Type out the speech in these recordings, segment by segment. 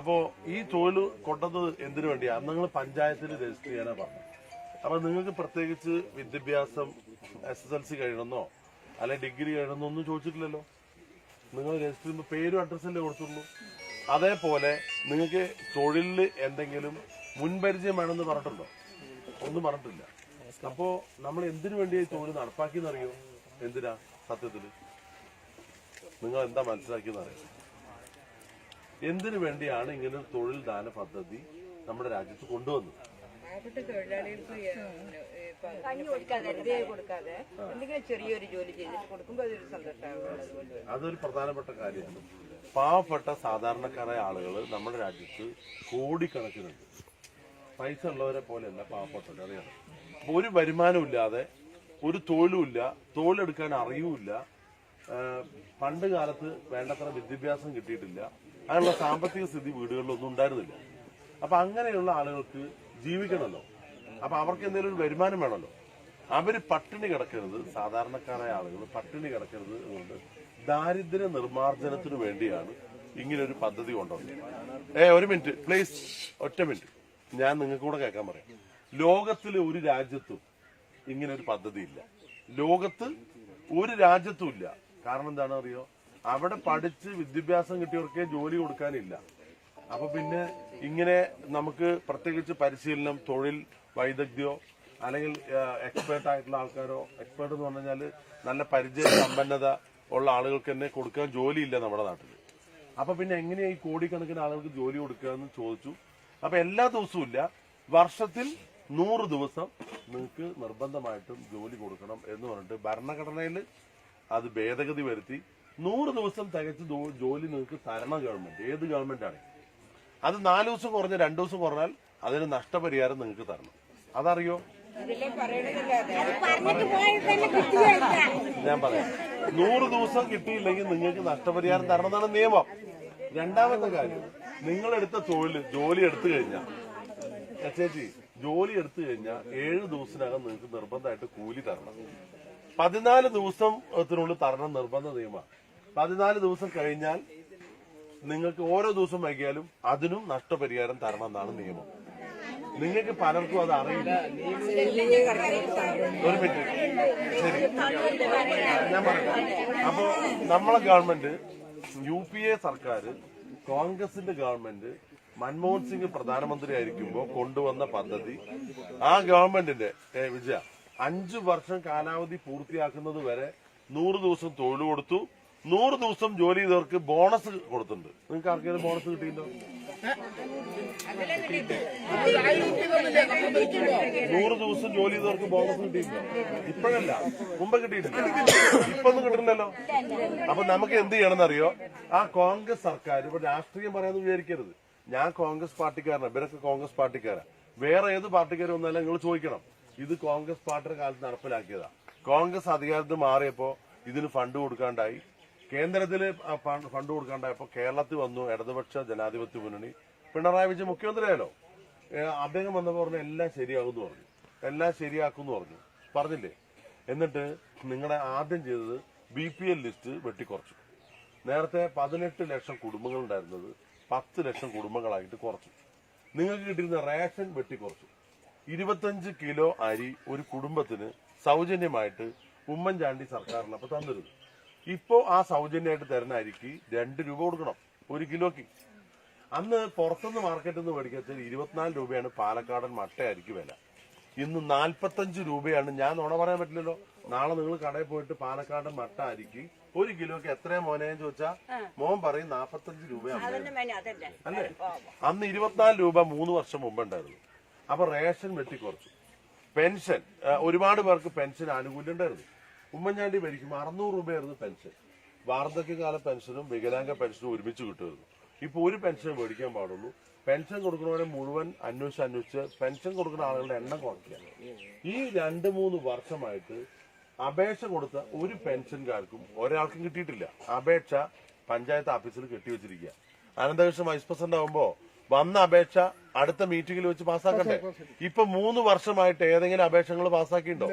അപ്പോ ഈ തൊഴിൽ കൊണ്ടത് എന്തിനു വേണ്ടിയാ? നിങ്ങൾ പഞ്ചായത്തിൽ രജിസ്റ്റർ ചെയ്യാനാ പറഞ്ഞു അപ്പൊ നിങ്ങൾക്ക് പ്രത്യേകിച്ച് വിദ്യാഭ്യാസം എസ് എസ് എൽ സി കഴിയണമെന്നോ അല്ലെ ഡിഗ്രി കഴിയണമെന്നോ ഒന്നും ചോദിച്ചിട്ടില്ലല്ലോ? നിങ്ങൾ രജിസ്റ്റർ ചെയ്യുമ്പോൾ പേരും അഡ്രസ്സല്ലേ കൊടുത്തുള്ളൂ? അതേപോലെ നിങ്ങൾക്ക് തൊഴിലിൽ എന്തെങ്കിലും മുൻപരിചയം വേണമെന്ന് പറഞ്ഞിട്ടുണ്ടോ? ഒന്നും പറഞ്ഞിട്ടില്ല. അപ്പോ നമ്മൾ എന്തിനു വേണ്ടി ഈ തൊഴിൽ നടപ്പാക്കിയെന്നറിയോ? എന്തിനാ? സത്യത്തിൽ. നിങ്ങൾ എന്താ മനസ്സിലാക്കിയെന്നറിയോ എന്തിനു വേണ്ടിയാണ് ഇങ്ങനെ ഒരു തൊഴിൽ ദാന പദ്ധതി നമ്മുടെ രാജ്യത്ത് കൊണ്ടുവന്നത്? പാവപ്പെട്ട അതൊരു പ്രധാനപ്പെട്ട കാര്യമാണ്. പാവപ്പെട്ട സാധാരണക്കാരായ ആളുകൾ നമ്മുടെ രാജ്യത്ത് കോടിക്കണക്കിനുണ്ട്. പൈസ ഉള്ളവരെ പോലെയല്ല പാവപ്പെട്ടവർ അറിയണം അപ്പൊ ഒരു വരുമാനമില്ലാതെ ഒരു തൊഴിലും ഇല്ല തൊഴിലെടുക്കാൻ അറിയൂല പണ്ട് കാലത്ത് വേണ്ടത്ര വിദ്യാഭ്യാസം കിട്ടിയിട്ടില്ല അങ്ങനെയുള്ള സാമ്പത്തിക സ്ഥിതി വീടുകളിലൊന്നും ഉണ്ടായിരുന്നില്ല. അപ്പൊ അങ്ങനെയുള്ള ആളുകൾക്ക് ജീവിക്കണമല്ലോ. അപ്പൊ അവർക്ക് എന്തെങ്കിലും ഒരു വരുമാനം വേണമല്ലോ. അവർ പട്ടിണി കിടക്കരുത്. സാധാരണക്കാരായ ആളുകൾ പട്ടിണി കിടക്കരുത് എന്നുകൊണ്ട് ദാരിദ്ര്യ നിർമ്മാർജനത്തിനു വേണ്ടിയാണ് ഇങ്ങനെ ഒരു പദ്ധതി കൊണ്ടുവന്നത്. ഏ ഒരു മിനിറ്റ്. പ്ലീസ് ഒറ്റ മിനിറ്റ്. ഞാൻ നിങ്ങൾക്ക് കൂടെ കേൾക്കാൻ പറയാം. ലോകത്തിലെ ഒരു രാജ്യത്തും ഇങ്ങനെ ഒരു പദ്ധതി ഇല്ല ലോകത്ത് ഒരു രാജ്യത്തും ഇല്ല. കാരണം എന്താണെന്ന് അറിയോ അവിടെ പഠിച്ച് വിദ്യാഭ്യാസം കിട്ടിയവർക്കേ ജോലി കൊടുക്കാനില്ല. അപ്പൊ പിന്നെ ഇങ്ങനെ നമുക്ക് പ്രത്യേകിച്ച് പരിശീലനം തൊഴിൽ വൈദഗ്ധ്യോ അല്ലെങ്കിൽ എക്സ്പേർട്ട് ആയിട്ടുള്ള ആൾക്കാരോ എക്സ്പേർട്ട് എന്ന് പറഞ്ഞു കഴിഞ്ഞാൽ നല്ല പരിചയ സമ്പന്നത ഉള്ള ആളുകൾക്ക് തന്നെ കൊടുക്കാൻ ജോലിയില്ല നമ്മുടെ നാട്ടിൽ അപ്പൊ പിന്നെ എങ്ങനെയാ ഈ കോടിക്കണക്കിന് ആളുകൾക്ക് ജോലി കൊടുക്കുക എന്ന് ചോദിച്ചു. അപ്പൊ എല്ലാ ദിവസവും ഇല്ല. വർഷത്തിൽ നൂറ് ദിവസം നിങ്ങൾക്ക് നിർബന്ധമായിട്ടും ജോലി കൊടുക്കണം എന്ന് പറഞ്ഞിട്ട് ഭരണഘടനയിൽ അത് ഭേദഗതി വരുത്തി. നൂറ് ദിവസം തികച്ച് ജോലി നിങ്ങൾക്ക് തരണം ഗവൺമെന്റ്. ഏത് ഗവൺമെന്റ് ആണ്? അത് നാല് ദിവസം കുറഞ്ഞ് രണ്ടു ദിവസം കുറഞ്ഞാൽ അതിന് നഷ്ടപരിഹാരം നിങ്ങൾക്ക് തരണം. അതറിയോ? ഞാൻ പറയാം. നൂറ് ദിവസം കിട്ടിയില്ലെങ്കിൽ നിങ്ങൾക്ക് നഷ്ടപരിഹാരം തരണം എന്നാണ് നിയമം. രണ്ടാമത്തെ കാര്യം നിങ്ങളെടുത്ത തൊഴിൽ ജോലി എടുത്തു കഴിഞ്ഞാൽ ചേച്ചി ജോലി എടുത്തു കഴിഞ്ഞാൽ ഏഴ് ദിവസത്തിനകം നിങ്ങൾക്ക് നിർബന്ധമായിട്ട് കൂലി തരണം. പതിനാല് ദിവസത്തിനുള്ളിൽ തരണം നിർബന്ധ നിയമമാണ്. പതിനാല് ദിവസം കഴിഞ്ഞാൽ നിങ്ങൾക്ക് ഓരോ ദിവസം വൈകിയാലും അതിനും നഷ്ടപരിഹാരം തരണം എന്നാണ് നിയമം. നിങ്ങൾക്ക് പലർക്കും അത് അറിയില്ല. ഒരു മിനിറ്റ്. ശരി. ഞാൻ പറയട്ടെ. അപ്പോ നമ്മളെ ഗവൺമെന്റ് യു പി എ സർക്കാർ കോൺഗ്രസിന്റെ ഗവൺമെന്റ് മൻമോഹൻ സിംഗ് പ്രധാനമന്ത്രി ആയിരിക്കുമ്പോൾ കൊണ്ടുവന്ന പദ്ധതി ആ ഗവൺമെന്റിന്റെ വിജയ അഞ്ചു വർഷം കാലാവധി പൂർത്തിയാക്കുന്നത് വരെ നൂറ് ദിവസം തൊഴിൽ കൊടുത്തു. നൂറ് ദിവസം ജോലി ചെയ്തവർക്ക് ബോണസ് കൊടുത്തിട്ടുണ്ട്. നിങ്ങൾക്ക് ആർക്കെങ്കിലും ബോണസ് കിട്ടിയിട്ടുണ്ടോ? നൂറ് ദിവസം ജോലി ചെയ്തവർക്ക് ബോണസ് കിട്ടിയിട്ടുണ്ടോ? ഇപ്പോഴല്ല. മുമ്പ് കിട്ടിയിട്ടില്ല. ഇപ്പൊ ഒന്നും കിട്ടില്ലല്ലോ അപ്പൊ നമുക്ക് എന്ത് ചെയ്യണമെന്നറിയോ? ആ കോൺഗ്രസ് സർക്കാർ ഇപ്പൊ രാഷ്ട്രീയം പറയാന്ന് വിചാരിക്കരുത്. ഞാൻ കോൺഗ്രസ് പാർട്ടിക്കാരനാണ് ഇവരൊക്കെ കോൺഗ്രസ് പാർട്ടിക്കാരാ. വേറെ ഏത് പാർട്ടിക്കാരും വന്നാലും നിങ്ങൾ ചോദിക്കണം. ഇത് കോൺഗ്രസ് പാർട്ടിയുടെ കാലത്ത് നടപ്പിലാക്കിയതാ. കോൺഗ്രസ് അധികാരത്തിൽ മാറിയപ്പോ ഇതിന് ഫണ്ട് കൊടുക്കാണ്ടായി. കേന്ദ്രത്തിൽ ഫണ്ട് കൊടുക്കാണ്ടായപ്പോ കേരളത്തിൽ വന്നു ഇടതുപക്ഷ ജനാധിപത്യ മുന്നണി. പിണറായി വിജയൻ മുഖ്യമന്ത്രിയാലോ ഏ, അദ്ദേഹം വന്നപ്പോൾ പറഞ്ഞു എല്ലാം ശരിയാകും എന്ന് പറഞ്ഞു. എല്ലാം ശരിയാക്കും എന്ന് പറഞ്ഞു. പറഞ്ഞില്ലേ? എന്നിട്ട് നിങ്ങളെ ആദ്യം ചെയ്തത് ബി പി എൽ ലിസ്റ്റ് വെട്ടിക്കുറച്ചു. നേരത്തെ പതിനെട്ട് ലക്ഷം കുടുംബങ്ങൾ ഉണ്ടായിരുന്നത് പത്ത് ലക്ഷം കുടുംബങ്ങളായിട്ട് കുറച്ചു. നിങ്ങൾക്ക് കിട്ടിയിരുന്ന റേഷൻ വെട്ടിക്കുറച്ചു. ഇരുപത്തഞ്ച് കിലോ അരി ഒരു കുടുംബത്തിന് സൗജന്യമായിട്ട് ഉമ്മൻചാണ്ടി സർക്കാരിന് അപ്പൊ തന്നിരുന്നു. ഇപ്പോ ആ സൗജന്യമായിട്ട് തരുന്ന അരിക്ക് രണ്ട് രൂപ കൊടുക്കണം. ഒരു കിലോക്ക് അന്ന് പുറത്തുനിന്ന് മാർക്കറ്റിൽ നിന്ന് മേടിക്കാത്ത ഇരുപത്തിനാല് രൂപയാണ് പാലക്കാടൻ മട്ട അരിക്ക് വില. ഇന്ന് നാൽപ്പത്തഞ്ച് രൂപയാണ്. ഞാൻ നുണ പറയാൻ പറ്റില്ലല്ലോ. നാളെ നിങ്ങൾ കടയിൽ പോയിട്ട് പാലക്കാടൻ മട്ട അരിക്ക് ഒരു കിലോക്ക് എത്രയാ മോനെ ചോദിച്ചാ മോൻ പറയും നാൽപ്പത്തഞ്ച് രൂപയാണ് അല്ലേ? അന്ന് ഇരുപത്തിനാല് രൂപ മൂന്ന് വർഷം മുമ്പ് ഉണ്ടായിരുന്നു. അപ്പൊ റേഷൻ വെട്ടിക്കുറച്ചു. പെൻഷൻ ഒരുപാട് പേർക്ക് പെൻഷൻ ആനുകൂല്യം ഉണ്ടായിരുന്നു. ഉമ്മൻചാണ്ടി മേടിക്കുമ്പോൾ അറുന്നൂറ് രൂപയായിരുന്നു പെൻഷൻ വാർദ്ധക്യകാല പെൻഷനും വികലാംഗ പെൻഷനും ഒരുമിച്ച് കിട്ടുമായിരുന്നു. ഇപ്പോൾ ഒരു പെൻഷൻ മേടിക്കാൻ പാടുള്ളൂ. പെൻഷൻ കൊടുക്കുന്നവരെ മുഴുവൻ അന്വേഷിച്ച് അന്വേഷിച്ച് പെൻഷൻ കൊടുക്കുന്ന ആളുകളുടെ എണ്ണം കുറയ്ക്കുക. ഈ രണ്ട് മൂന്ന് വർഷമായിട്ട് അപേക്ഷ കൊടുത്ത ഒരു പെൻഷൻകാർക്കും ഒരാൾക്കും കിട്ടിയിട്ടില്ല. അപേക്ഷ പഞ്ചായത്ത് ഓഫീസിൽ കെട്ടിവെച്ചിരിക്കുക. അനന്തകൃഷ്ണൻ വൈസ് പ്രസിഡന്റ് ആവുമ്പോ വന്ന അപേക്ഷ അടുത്ത മീറ്റിംഗിൽ വെച്ച് പാസ്സാക്കണ്ടേ? ഇപ്പൊ മൂന്ന് വർഷമായിട്ട് ഏതെങ്കിലും അപേക്ഷകൾ പാസ്സാക്കിയിട്ടുണ്ടോ?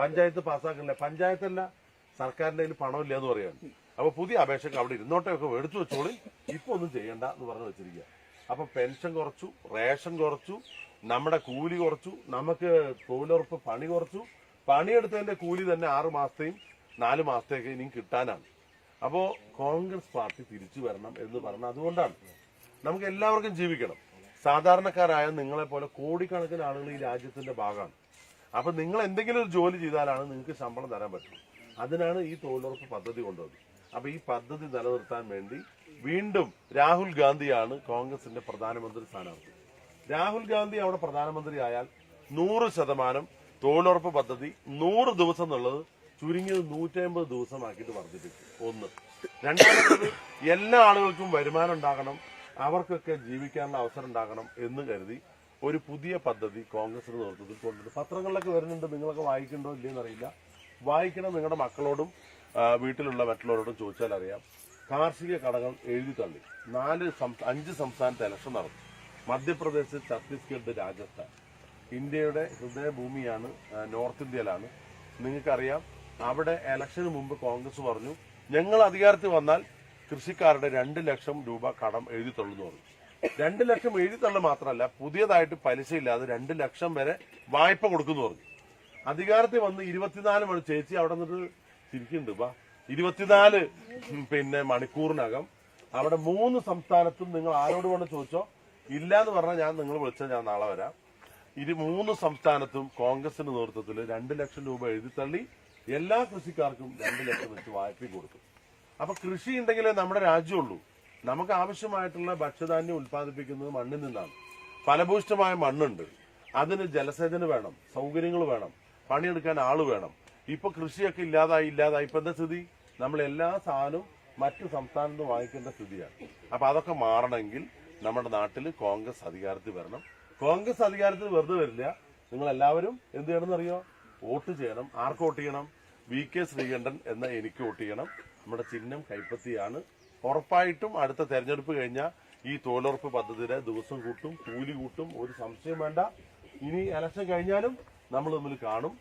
പഞ്ചായത്ത് പാസ്സാക്കണ്ടേ പഞ്ചായത്തല്ല സർക്കാരിന്റെ കയ്യിൽ പണമില്ല എന്ന് പറയാണ് അപ്പൊ പുതിയ അപേക്ഷക്ക് അവിടെ ഇരുന്നോട്ടെ ഒക്കെ എടുത്തു വെച്ചോളി. ഇപ്പൊ ഒന്നും ചെയ്യണ്ട എന്ന് പറഞ്ഞു വെച്ചിരിക്കുക. അപ്പൊ പെൻഷൻ കുറച്ചു റേഷൻ കുറച്ചു നമ്മുടെ കൂലി കുറച്ചു നമുക്ക് തൊഴിലുറപ്പ് പണി കുറച്ചു. പണിയെടുത്തതിന്റെ കൂലി തന്നെ ആറു മാസത്തെയും നാല് മാസത്തേക്ക് ഇനിയും കിട്ടാനാണ്. അപ്പോ കോൺഗ്രസ് പാർട്ടി തിരിച്ചു വരണം എന്ന് പറഞ്ഞ അതുകൊണ്ടാണ്. നമുക്ക് എല്ലാവർക്കും ജീവിക്കണം. സാധാരണക്കാരായ നിങ്ങളെ പോലെ കോടിക്കണക്കിന് ആളുകൾ ഈ രാജ്യത്തിന്റെ ഭാഗമാണ്. അപ്പൊ നിങ്ങൾ എന്തെങ്കിലും ഒരു ജോലി ചെയ്താലാണ് നിങ്ങൾക്ക് ശമ്പളം തരാൻ പറ്റും. അതിനാണ് ഈ തൊഴിലുറപ്പ് പദ്ധതി കൊണ്ടുവന്നത്. അപ്പൊ ഈ പദ്ധതി നിലനിർത്താൻ വേണ്ടി വീണ്ടും രാഹുൽ ഗാന്ധിയാണ് കോൺഗ്രസിന്റെ പ്രധാനമന്ത്രി സ്ഥാനാർത്ഥി. രാഹുൽ ഗാന്ധി അവിടെ പ്രധാനമന്ത്രി ആയാൽ നൂറ് ശതമാനം തൊഴിലുറപ്പ് പദ്ധതി നൂറ് ദിവസം എന്നുള്ളത് ചുരുങ്ങിയത് നൂറ്റമ്പത് ദിവസമാക്കിയിട്ട് വർദ്ധിപ്പിക്കും. ഒന്ന്. രണ്ടാമത്തത് എല്ലാ ആളുകൾക്കും വരുമാനം ഉണ്ടാകണം. അവർക്കൊക്കെ ജീവിക്കാനുള്ള അവസരം ഉണ്ടാകണം എന്ന് കരുതി ഒരു പുതിയ പദ്ധതി കോൺഗ്രസിന്റെ നേതൃത്വത്തിൽ കൊണ്ടുവരും പത്രങ്ങളിലൊക്കെ വരുന്നുണ്ട് നിങ്ങളൊക്കെ വായിക്കണ്ടോ ഇല്ലയെന്ന് അറിയില്ല. വായിക്കണം നിങ്ങളുടെ മക്കളോടും വീട്ടിലുള്ള മറ്റുള്ളവരോടും ചോദിച്ചാൽ അറിയാം. കാർഷിക കടകൾ എഴുതി തള്ളി. നാല് അഞ്ച് സംസ്ഥാനത്ത് ഇലക്ഷൻ നടന്നു. മധ്യപ്രദേശ് ഛത്തീസ്ഗഡ് രാജസ്ഥാൻ. ഇന്ത്യയുടെ ഹൃദയഭൂമിയാണ് നോർത്ത് ഇന്ത്യയിലാണ്. നിങ്ങൾക്കറിയാം അവിടെ ഇലക്ഷന് മുമ്പ് കോൺഗ്രസ് പറഞ്ഞു ഞങ്ങൾ അധികാരത്തിൽ വന്നാൽ കൃഷിക്കാരുടെ രണ്ട് ലക്ഷം രൂപ കടം എഴുതി തള്ളുന്നു രണ്ട് ലക്ഷം എഴുതി തള്ളു മാത്രമല്ല പുതിയതായിട്ട് പലിശയില്ലാതെ രണ്ട് ലക്ഷം വരെ വായ്പ കൊടുക്കുന്നു പറഞ്ഞു. അധികാരത്തിൽ വന്ന് ഇരുപത്തിനാല് മണി ചേച്ചി അവിടെ നിന്നിട്ട് ചിരിക്കുന്നുണ്ട് ഇരുപത്തിനാല് പിന്നെ മണിക്കൂറിനകം അവിടെ മൂന്ന് സംസ്ഥാനത്തും നിങ്ങൾ ആരോട് വേണം ചോദിച്ചോ? ഇല്ല എന്ന് പറഞ്ഞാൽ ഞാൻ നിങ്ങൾ വിളിച്ചാൽ ഞാൻ നാളെ വരാം. ഇരു മൂന്ന് സംസ്ഥാനത്തും കോൺഗ്രസിന്റെ നേതൃത്വത്തിൽ രണ്ട് ലക്ഷം രൂപ എഴുതിത്തള്ളി എല്ലാ കൃഷിക്കാർക്കും രണ്ട് ലക്ഷം വെച്ച് വായ്പ കൊടുത്തു. അപ്പൊ കൃഷി ഉണ്ടെങ്കിലേ നമ്മുടെ രാജ്യമുള്ളൂ. നമുക്ക് ആവശ്യമായിട്ടുള്ള ഭക്ഷ്യധാന്യം ഉൽപ്പാദിപ്പിക്കുന്നത് മണ്ണിൽ നിന്നാണ്. ഫലഭൂഷ്ടമായ മണ്ണുണ്ട്. അതിന് ജലസേചനം വേണം സൗകര്യങ്ങൾ വേണം പണിയെടുക്കാൻ ആൾ വേണം. ഇപ്പൊ കൃഷിയൊക്കെ ഇല്ലാതായി ഇല്ലാതായി. ഇപ്പൊ എന്താ സ്ഥിതി? നമ്മൾ എല്ലാ സാധനവും മറ്റു സംസ്ഥാനത്ത് വാങ്ങിക്കേണ്ട സ്ഥിതിയാണ്. അപ്പൊ അതൊക്കെ മാറണമെങ്കിൽ നമ്മുടെ നാട്ടിൽ കോൺഗ്രസ് അധികാരത്തിൽ വരണം. കോൺഗ്രസ് അധികാരത്തിൽ വെറുതെ വരില്ല. നിങ്ങൾ എല്ലാവരും എന്ത് ചെയ്യണം അറിയോ വോട്ട് ചെയ്യണം. ആർക്ക് വോട്ട് ചെയ്യണം? വി കെ ശ്രീകണ്ഠൻ എന്ന എനിക്ക് വോട്ട് ചെയ്യണം. നമ്മുടെ ചിഹ്നം കൈപ്പത്തിയാണ്. ഉറപ്പായിട്ടും അടുത്ത തെരഞ്ഞെടുപ്പ് കഴിഞ്ഞാൽ ഈ തൊഴിലുറപ്പ് പദ്ധതിയുടെ ദിവസം കൂട്ടും കൂലി കൂട്ടും. ഒരു സംശയം വേണ്ട. ഇനി ഇലക്ഷൻ കഴിഞ്ഞാലും നമ്മൾ തമ്മിൽ കാണും.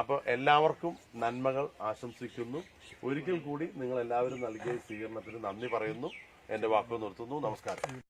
അപ്പോൾ എല്ലാവർക്കും നന്മകൾ ആശംസിക്കുന്നു. ഒരിക്കൽ കൂടി നിങ്ങൾ എല്ലാവരും നൽകിയ സ്വീകരണത്തിന് നന്ദി പറയുന്നു. എന്റെ വാക്കുകൾ നിർത്തുന്നു. നമസ്കാരം.